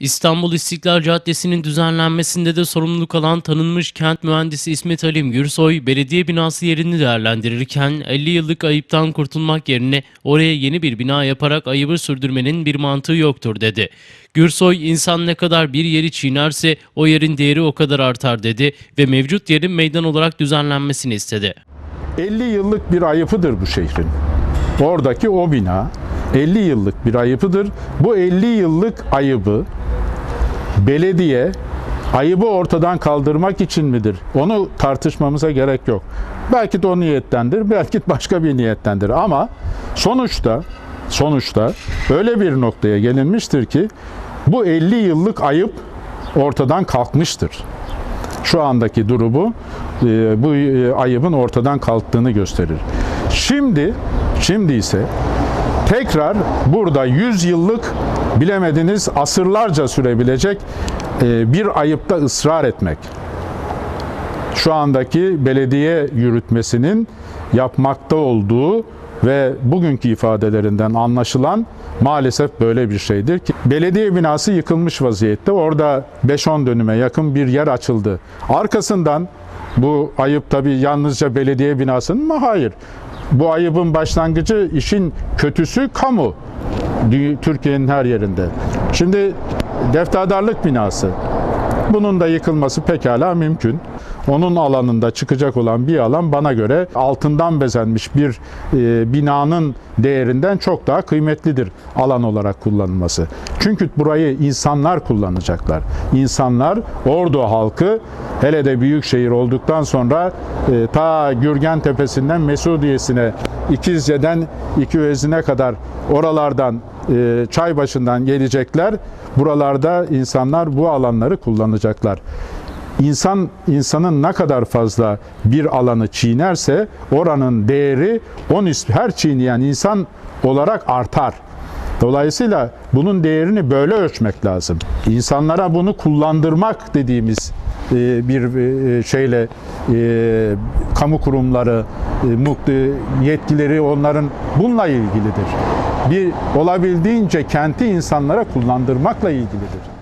İstanbul İstiklal Caddesi'nin düzenlenmesinde de sorumluluk alan tanınmış kent mühendisi İsmet Halim Gürsoy, belediye binası yerini değerlendirirken 50 yıllık ayıptan kurtulmak yerine oraya yeni bir bina yaparak ayıbı sürdürmenin bir mantığı yoktur dedi. Gürsoy, insan ne kadar bir yeri çiğnerse o yerin değeri o kadar artar dedi ve mevcut yerin meydan olarak düzenlenmesini istedi. 50 yıllık bir ayıpıdır bu şehrin. Oradaki o bina 50 yıllık bir ayıpıdır. Bu 50 yıllık ayıbı belediye ayıbı ortadan kaldırmak için midir? Onu tartışmamıza gerek yok. Belki de o niyettendir, belki başka bir niyettendir ama sonuçta sonuçta öyle bir noktaya gelinmiştir ki bu 50 yıllık ayıp ortadan kalkmıştır şu andaki durumu e, bu e, ayıbın ortadan kalktığını gösterir. Şimdi şimdi ise tekrar burada 100 yıllık bilemediniz asırlarca sürebilecek e, bir ayıpta ısrar etmek. Şu andaki belediye yürütmesinin yapmakta olduğu ve bugünkü ifadelerinden anlaşılan maalesef böyle bir şeydir ki belediye binası yıkılmış vaziyette. Orada 5-10 dönüme yakın bir yer açıldı. Arkasından bu ayıp tabii yalnızca belediye binasının mı? Hayır. Bu ayıbın başlangıcı işin kötüsü kamu. Türkiye'nin her yerinde. Şimdi defterdarlık binası. Bunun da yıkılması pekala mümkün. Onun alanında çıkacak olan bir alan bana göre altından bezenmiş bir e, binanın değerinden çok daha kıymetlidir alan olarak kullanılması. Çünkü burayı insanlar kullanacaklar. İnsanlar Ordu halkı hele de büyük şehir olduktan sonra e, ta Gürgen Tepesi'nden Mesudiye'sine, İkizce'den İkivezine kadar oralardan e, çay başından gelecekler. Buralarda insanlar bu alanları kullanacaklar. İnsan insanın ne kadar fazla bir alanı çiğnerse oranın değeri on üst her çiğneyen insan olarak artar. Dolayısıyla bunun değerini böyle ölçmek lazım. İnsanlara bunu kullandırmak dediğimiz e, bir e, şeyle e, kamu kurumları, yetkileri onların bununla ilgilidir. Bir olabildiğince kenti insanlara kullandırmakla ilgilidir.